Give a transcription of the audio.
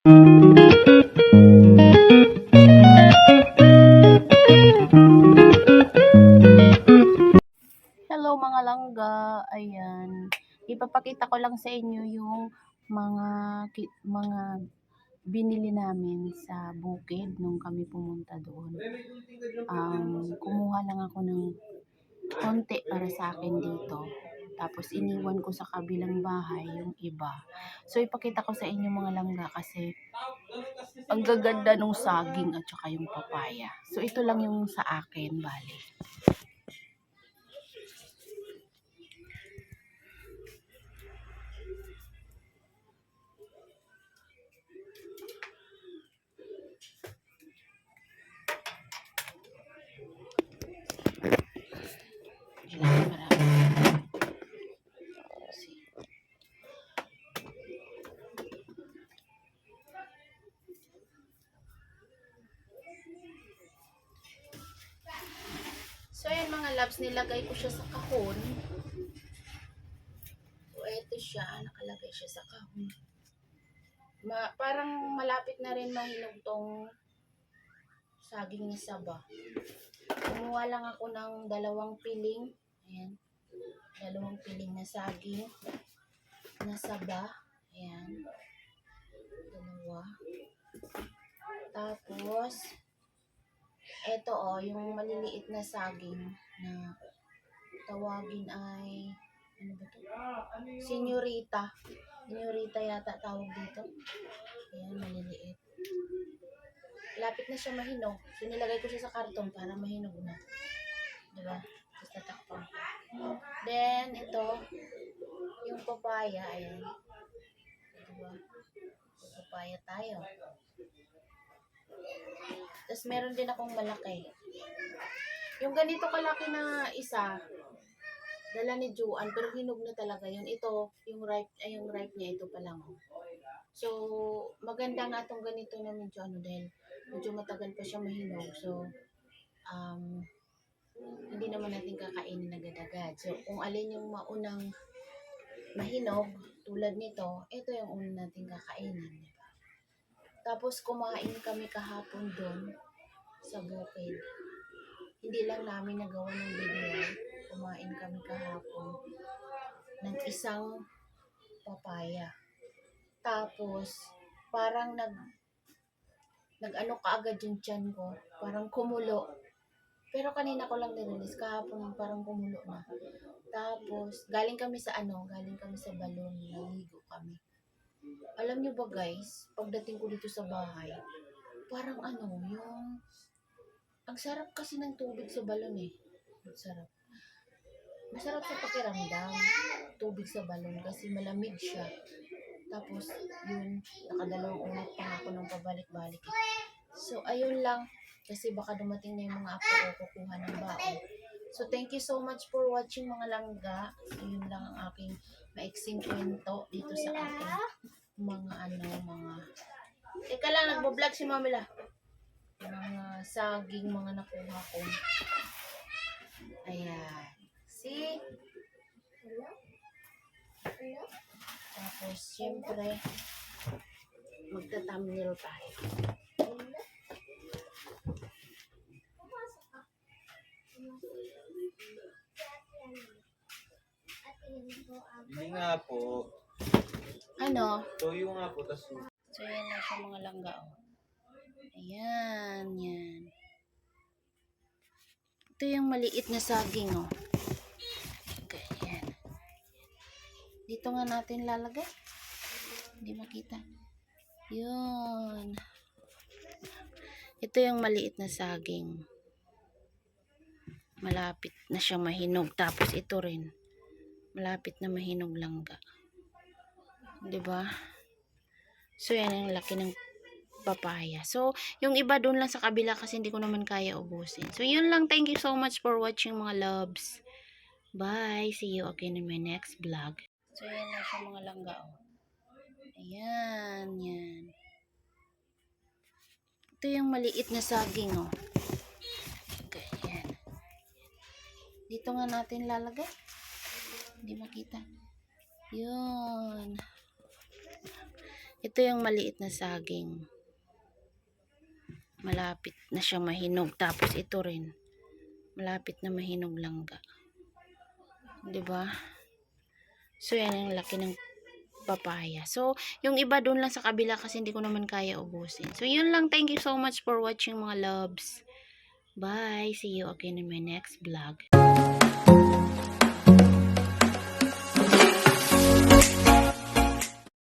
Hello mga langga, ayan. Ipapakita ko lang sa inyo yung mga mga binili namin sa bukid nung kami pumunta doon. Um, kumuha lang ako ng konti para sa akin dito. Tapos iniwan ko sa kabilang bahay yung iba. So ipakita ko sa inyo mga langga kasi ang gaganda nung saging at saka yung papaya. So ito lang yung sa akin, bali. Ayan mga labs, nilagay ko siya sa kahon. So, eto siya, nakalagay siya sa kahon. Ma parang malapit na rin mahinog tong saging na saba. Kumuha lang ako ng dalawang piling. Ayan. Dalawang piling na saging na saba. Ayan. Dalawa. Tapos, eto oh, yung maliliit na saging na tawagin ay ano ba to? Senyorita. Senyorita yata tawag dito. Ayan, maliliit. Lapit na siya mahinog. So, nilagay ko siya sa karton para mahinog na. Diba? Tapos tatakpan ko. Then, ito, yung papaya, ayan. Diba? Papaya tayo. Tapos meron din akong malaki. Yung ganito kalaki na isa, dala ni Juan, pero hinog na talaga yun. Ito, yung ripe, ay yung ripe niya, ito pa lang. oh. So, maganda nga itong ganito na medyo ano dahil medyo matagal pa siya mahinog. So, um, hindi naman natin kakainin agad-agad. So, kung alin yung maunang mahinog, tulad nito, ito yung una natin kakainin. Tapos, kumain kami kahapon doon sa bukid. Hindi lang namin nagawa ng video. Kumain kami kahapon ng isang papaya. Tapos, parang nag nag-ano kaagad yung tiyan ko. Parang kumulo. Pero kanina ko lang nirelease. Kahapon parang kumulo na. Tapos, galing kami sa ano, galing kami sa balon. Naligo kami. Alam nyo ba guys, pagdating ko dito sa bahay, parang ano, yung... Ang sarap kasi ng tubig sa balon eh. Ang sarap. Masarap sa pakiramdam. Tubig sa balon kasi malamig siya. Tapos, yun, nakadalawang ulit pa ako ng pabalik-balik. eh. So, ayun lang. Kasi baka dumating na yung mga apo ko kukuha ng baon. So, thank you so much for watching mga langga. So, yun lang ang aking maiksing kwento dito sa aking mga ano, mga... Teka lang, nagbo-vlog si Mamila. Mga saging, mga nakuha ko. Ayan. See? Tapos, syempre, magta-thumbnail tayo. Hindi nga po. Ano? Toyo nga po, tas So, yan na siya mga langga. Oh. Ayan, yan. Ito yung maliit na saging, oh. Ganyan. Dito nga natin lalagay. Hindi makita. Yun. Ito yung maliit na saging. Malapit na siya mahinog. Tapos ito rin. Malapit na mahinog langga. 'Di ba? So, yan ang laki ng papaya. So, yung iba doon lang sa kabila kasi hindi ko naman kaya ubusin. So, yun lang. Thank you so much for watching mga loves. Bye. See you again in my next vlog. So, yan lang siya mga langga. Oh. Ayan, yan. Ito yung maliit na saging, oh. Ganyan. Dito nga natin lalagay. Hindi makita. Yun. Ito yung maliit na saging. Malapit na siya mahinog. Tapos ito rin. Malapit na mahinog langga. ba? So, yan ang laki ng papaya. So, yung iba doon lang sa kabila kasi hindi ko naman kaya ubusin. So, yun lang. Thank you so much for watching mga loves. Bye. See you again in my next vlog.